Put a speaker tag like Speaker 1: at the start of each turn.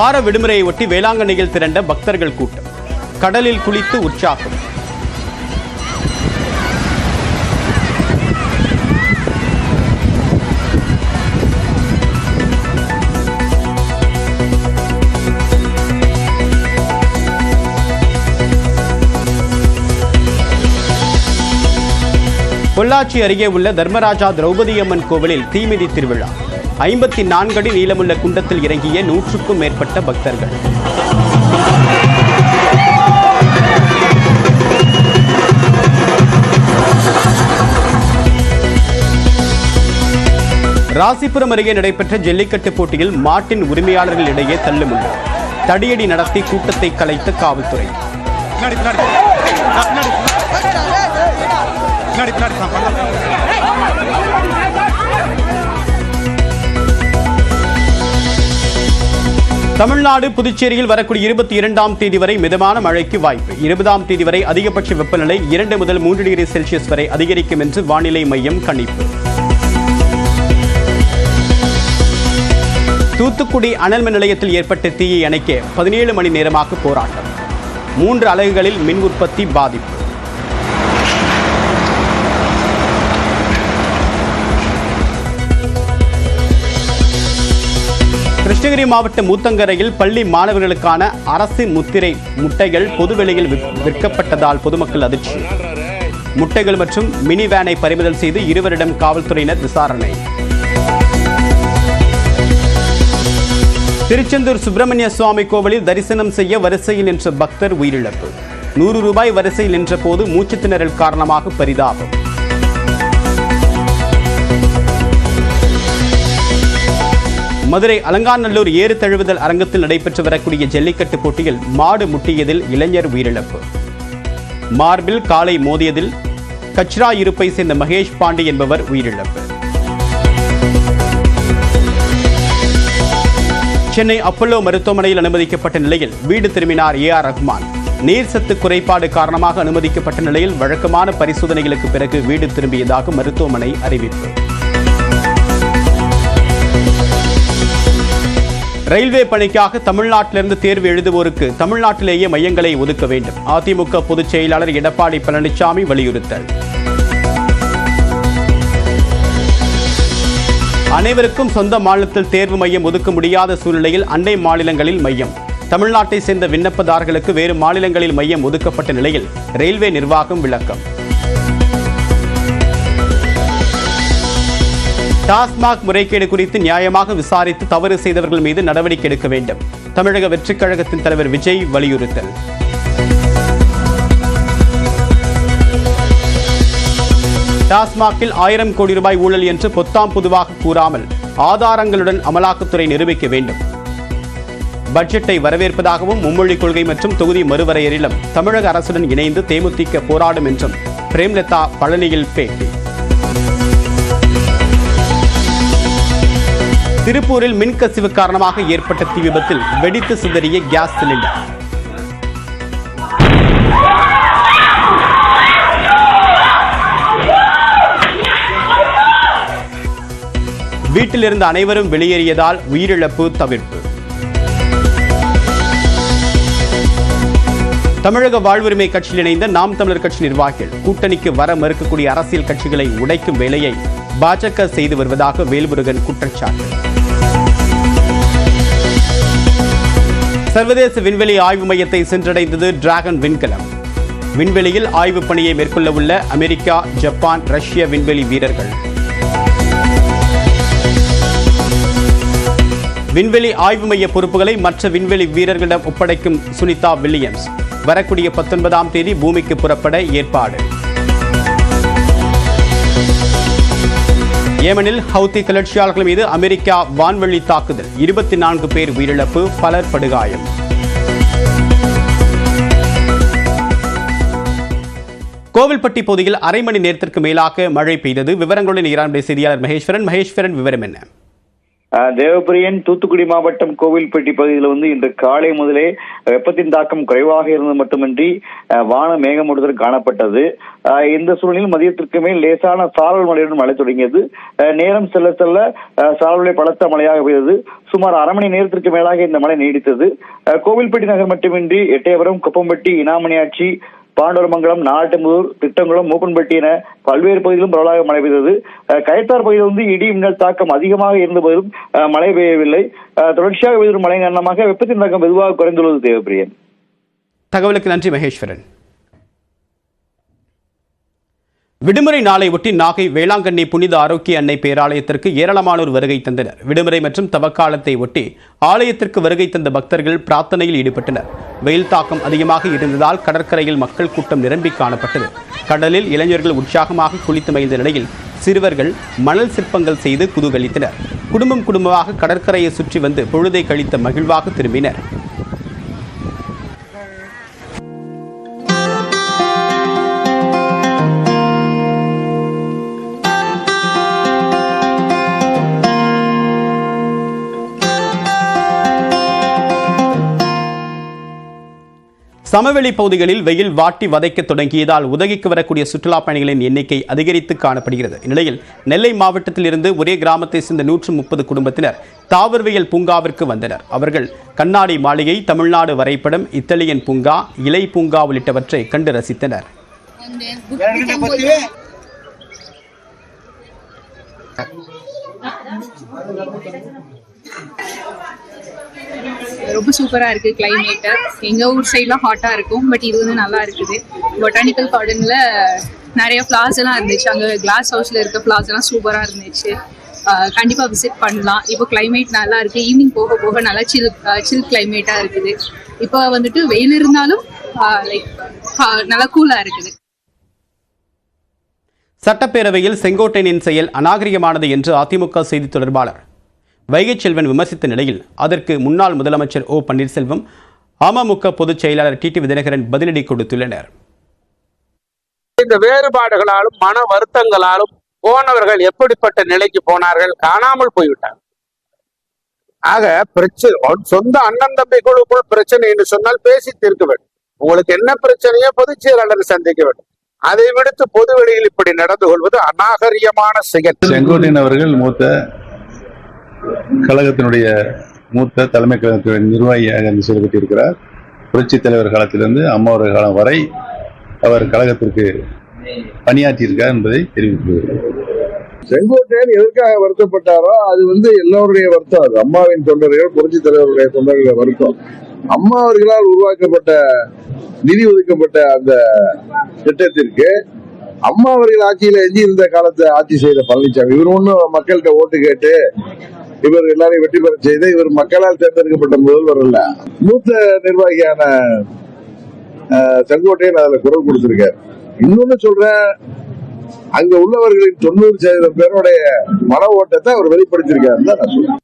Speaker 1: வார விடுமுறையை ஒட்டி வேளாங்கண்ணியில் திரண்ட பக்தர்கள் கூட்டம். கடலில் குளித்து உற்சாகம். பொள்ளாச்சி அருகே உள்ள தர்மராஜா திரௌபதியம்மன் கோவிலில் தீமிதி திருவிழா. ஐம்பத்தி நான்கு அடி நீளமுள்ள குண்டத்தில் இறங்கிய நூற்றுக்கும் மேற்பட்ட பக்தர்கள். ராசிபுரம் அருகே நடைபெற்ற ஜல்லிக்கட்டு போட்டியில் மாட்டின் உரிமையாளர்கள் இடையே தள்ளுமுள்ளு. தடியடி நடத்தி கூட்டத்தை கலைத்த காவல்துறை.
Speaker 2: பின்னாடி பின்னாடி பின்னாடி பின்னாடி
Speaker 1: தமிழ்நாடு புதுச்சேரியில் வரக்கூடிய இருபத்தி இரண்டாம் தேதி வரை மிதமான மழைக்கு வாய்ப்பு. இருபதாம் தேதி வரை அதிகபட்ச வெப்பநிலை இரண்டு முதல் மூன்று டிகிரி செல்சியஸ் வரை அதிகரிக்கும் என்று வானிலை மையம் கணிப்பு. தூத்துக்குடி அனல் மின் நிலையத்தில் ஏற்பட்ட தீயை அணைக்க பதினேழு மணி நேரமாக போராட்டம். மூன்று அலகுகளில் மின் உற்பத்தி பாதிப்பு. கிருஷ்ணகிரி மாவட்டம் மூத்தங்கரையில் பள்ளி மாணவர்களுக்கான அரசு முத்திரை முட்டைகள் பொதுவெளியில் விற்கப்பட்டதால் பொதுமக்கள் அதிர்ச்சி. முட்டைகள் மற்றும் மினி வேனை பறிமுதல் செய்து இருவரிடம் காவல்துறையினர் விசாரணை. திருச்செந்தூர் சுப்பிரமணிய சுவாமி கோவிலில் தரிசனம் செய்ய வரிசையில் நின்ற பக்தர் உயிரிழப்பு. நூறு ரூபாய் வரிசையில் நின்றபோது போது திணறல் காரணமாக பரிதாபம். மதுரை அலங்காநல்லூர் ஏறு தழுவுதல் அரங்கத்தில் நடைபெற்று வரக்கூடிய ஜல்லிக்கட்டு போட்டியில் மாடு முட்டியதில் இளைஞர் உயிரிழப்பு. மார்பில் காலை மோதியதில் கச்ரா இருப்பை சேர்ந்த மகேஷ் பாண்டி என்பவர் உயிரிழப்பு. சென்னை அப்பல்லோ மருத்துவமனையில் அனுமதிக்கப்பட்ட நிலையில் வீடு திரும்பினார் ஏ ஆர் ரஹ்மான் நீர் சத்து குறைபாடு காரணமாக அனுமதிக்கப்பட்ட நிலையில் வழக்கமான பரிசோதனைகளுக்கு பிறகு வீடு திரும்பியதாக மருத்துவமனை அறிவிப்பு. ரயில்வே பணிக்காக தமிழ்நாட்டிலிருந்து தேர்வு எழுதுவோருக்கு தமிழ்நாட்டிலேயே மையங்களை ஒதுக்க வேண்டும். அதிமுக பொதுச் செயலாளர் எடப்பாடி பழனிசாமி வலியுறுத்தல். அனைவருக்கும் சொந்த மாநிலத்தில் தேர்வு மையம் ஒதுக்க முடியாத சூழ்நிலையில் அண்டை மாநிலங்களில் மையம். தமிழ்நாட்டை சேர்ந்த விண்ணப்பதாரர்களுக்கு வேறு மாநிலங்களில் மையம் ஒதுக்கப்பட்ட நிலையில் ரயில்வே நிர்வாகம் விளக்கம். டாஸ்மாக் முறைகேடு குறித்து நியாயமாக விசாரித்து தவறு செய்தவர்கள் மீது நடவடிக்கை எடுக்க வேண்டும். தமிழக வெற்றிக் கழகத்தின் தலைவர் விஜய் வலியுறுத்தல். டாஸ்மாகில் ஆயிரம் கோடி ரூபாய் ஊழல் என்று பொத்தாம் பொதுவாக கூறாமல் ஆதாரங்களுடன் அமலாக்கத்துறை நிரூபிக்க வேண்டும். பட்ஜெட்டை வரவேற்பதாகவும் மும்மொழி கொள்கை மற்றும் தொகுதி மறுவரையறிலும் தமிழக அரசுடன் இணைந்து தேமுதிக போராடும் என்றும் பிரேம்லதா பழனியில் பேட்டி. திருப்பூரில் மின்கசிவு காரணமாக ஏற்பட்ட தீ விபத்தில் வெடித்து சிதறிய கேஸ் சிலிண்டர். வீட்டிலிருந்து அனைவரும் வெளியேறியதால் உயிரிழப்பு தவிர்ப்பு. தமிழக வாழ்வுரிமை கட்சியில் இணைந்த நாம் தமிழர் கட்சி நிர்வாகிகள் கூட்டணிக்கு வர மறுக்கக்கூடிய அரசியல் கட்சிகளை உடைக்கும் வேலையை பாஜக செய்து வருவதாக வேல்முருகன் குற்றச்சாட்டு. சர்வதேச விண்வெளி ஆய்வு மையத்தை சென்றடைந்தது டிராகன் விண்கலம். விண்வெளியில் ஆய்வுப் பணியை மேற்கொள்ள உள்ள அமெரிக்கா ஜப்பான் ரஷ்ய விண்வெளி வீரர்கள். விண்வெளி ஆய்வு மைய பொறுப்புகளை மற்ற விண்வெளி வீரர்களிடம் ஒப்படைக்கும் சுனிதா வில்லியம்ஸ். வரக்கூடிய பத்தொன்பதாம் தேதி பூமிக்கு புறப்பட ஏற்பாடு. ஏமனில் ஹவுத்தி கிளர்ச்சியாளர்கள் மீது அமெரிக்கா வான்வழி தாக்குதல். இருபத்தி நான்கு பேர் உயிரிழப்பு பலர் படுகாயம். கோவில்பட்டி பகுதியில் அரை மணி நேரத்திற்கு மேலாக மழை பெய்தது. விவரங்களுடன் ஈரானுடைய செய்தியாளர் மகேஸ்வரன். மகேஸ்வரன் விவரம் என்ன?
Speaker 3: தேவபிரியன் தூத்துக்குடி மாவட்டம் கோவில்பட்டி பகுதியில் வந்து இன்று காலை முதலே வெப்பத்தின் தாக்கம் குறைவாக இருந்தது மட்டுமின்றி வான மேகமூடுதல் காணப்பட்டது. இந்த சூழ்நிலையில் மதியத்திற்கு மேல் லேசான சாரல் மழையுடன் மழை தொடங்கியது. நேரம் செல்ல செல்ல அஹ், பலத்த மழையாக பெய்தது. சுமார் அரை மணி நேரத்திற்கு மேலாக இந்த மழை நீடித்தது. கோவில்பட்டி நகர் மட்டுமின்றி எட்டயபுரம் குப்பம்பட்டி இனாமணியாட்சி பாண்டூர்மங்கலம் நாட்டுமுதூர் திட்டங்குளம் மூப்பன்பட்டி என பல்வேறு பகுதிகளிலும் பரவலாக மழை பெய்தது. கயத்தார் பகுதியில் வந்து இடி மின்னல் தாக்கம் அதிகமாக இருந்த போதிலும் மழை பெய்யவில்லை. தொடர்ச்சியாக பெய்த மழை காரணமாக வெப்பத்தின் தாக்கம் மெதுவாக குறைந்துள்ளது தேவப்பிரியன்.
Speaker 1: தகவலுக்கு நன்றி மகேஸ்வரன். விடுமுறை நாளை ஒட்டி நாகை வேளாங்கண்ணி புனித ஆரோக்கிய அன்னை பேராலயத்திற்கு ஏராளமானோர் வருகை தந்தனர். விடுமுறை மற்றும் தவக்காலத்தை ஒட்டி ஆலயத்திற்கு வருகை தந்த பக்தர்கள் பிரார்த்தனையில் ஈடுபட்டனர். வெயில் தாக்கம் அதிகமாக இருந்ததால் கடற்கரையில் மக்கள் கூட்டம் நிரம்பி காணப்பட்டது. கடலில் இளைஞர்கள் உற்சாகமாக குளித்து மகிழ்ந்த நிலையில் சிறுவர்கள் மணல் சிற்பங்கள் செய்து குதூகலித்தனர். குடும்பம் குடும்பமாக கடற்கரையை சுற்றி வந்து பொழுதை கழித்த மகிழ்வாக திரும்பினர். சமவெளி பகுதிகளில் வெயில் வாட்டி வதைக்க தொடங்கியதால் உதகிக்கு வரக்கூடிய சுற்றுலா பயணிகளின் எண்ணிக்கை அதிகரித்து காணப்படுகிறது. இந்நிலையில் நெல்லை மாவட்டத்தில் இருந்து ஒரே கிராமத்தை சேர்ந்த நூற்று முப்பது குடும்பத்தினர் தாவரவியல் பூங்காவிற்கு வந்தனர். அவர்கள் கண்ணாடி மாளிகை தமிழ்நாடு வரைபடம் இத்தாலியன் பூங்கா இலை பூங்கா உள்ளிட்டவற்றை கண்டு ரசித்தனர்.
Speaker 4: ரொம்ப சூப்பரா இருக்கு கிளைமேட் எங்க ஊர் சைட்லாம் ஹாட்டா இருக்கும் பட் இது வந்து நல்லா இருக்குது. பொட்டானிக்கல் கார்டன்ல நிறைய ஃபிளார்ஸ் எல்லாம் இருந்துச்சு. அங்க கிளாஸ் ஹவுஸ்ல இருக்க பிளாஸ் எல்லாம் சூப்பரா இருந்துச்சு. கண்டிப்பாக கண்டிப்பா விசிட் பண்ணலாம். இப்போ கிளைமேட் நல்லா இருக்கு. ஈவினிங் போக போக நல்லா சில் சில் கிளைமேட்டா இருக்குது. இப்போ வந்துட்டு வெயில் இருந்தாலும் லைக் நல்லா கூலா இருக்குது.
Speaker 1: சட்டப்பேரவையில் செங்கோட்டையனின் செயல் அநாகரிகமானது என்று அதிமுக செய்தி தொடர்பாளர் வைகை செல்வன் விமர்சித்த நிலையில் அதற்கு முன்னாள் முதலமைச்சர் ஓ பன்னீர்செல்வம் அமமுக பொதுச் செயலாளர் டிடி விதினகரன் பதிலடி கொடுத்துள்ளனர்.
Speaker 5: இந்த வேறுபாடுகளாலும் மன வருத்தங்களாலும் போனவர்கள் எப்படிப்பட்ட நிலைக்கு போனார்கள் காணாமல் போய்விட்டார். ஆக பிரச்சனை சொந்த அண்ணன் தம்பிக்குழுக்குள் பிரச்சனை என்று சொன்னால் பேசி தீர்க்க வேண்டும். உங்களுக்கு என்ன பிரச்சனையோ பொதுச் செயலாளர் சந்திக்க வேண்டும். அதை விடுத்து பொது வெளியில் இப்படி நடந்து கொள்வது அநாகரிகமான செயல்.
Speaker 6: செங்கோட்டையன் அவர்கள் மூத்த கழகத்தினுடைய மூத்த தலைமை கழகத்தின் நிர்வாகியாக செயல்பட்டிருக்கிறார். புரட்சித் தலைவர் காலத்திலிருந்து அம்மாவோட காலம் வரை அவர் கழகத்திற்கு பணியாற்றியிருக்கார் என்பதை தெரிவித்துள்ளேன்
Speaker 7: செங்கோட்டையன் எதற்காக வருத்தப்பட்டாரோ அது வந்து எல்லோருடைய வருத்தம். அது அம்மாவின் தொண்டர்கள் புரட்சி தலைவருடைய தொண்டர்களுடைய வருத்தம். அம்மா அவர்களால் உருவாக்கப்பட்ட நிதி ஒதுக்கப்பட்ட அந்த திட்டத்திற்கு அம்மா அவர்கள் ஆட்சியில எஞ்சி இருந்த காலத்தை ஆட்சி செய்த பழனிசாமி இவர் ஒன்றும் மக்கள்கிட்ட ஓட்டு கேட்டு இவர் எல்லாரையும் வெற்றி பெற செய்த இவர் மக்களால் தேர்ந்தெடுக்கப்பட்ட முதல்வர் அல்ல. மூத்த நிர்வாகியான செங்கோட்டையன் அதுல குரல் கொடுத்திருக்காரு. இன்னொன்னு சொல்றேன் அங்க உள்ளவர்களின் தொண்ணூறு சதவீதம் பேருடைய மன ஓட்டத்தை அவர் வெளிப்படுத்தியிருக்காருன்னு தான் நான் சொல்றேன்.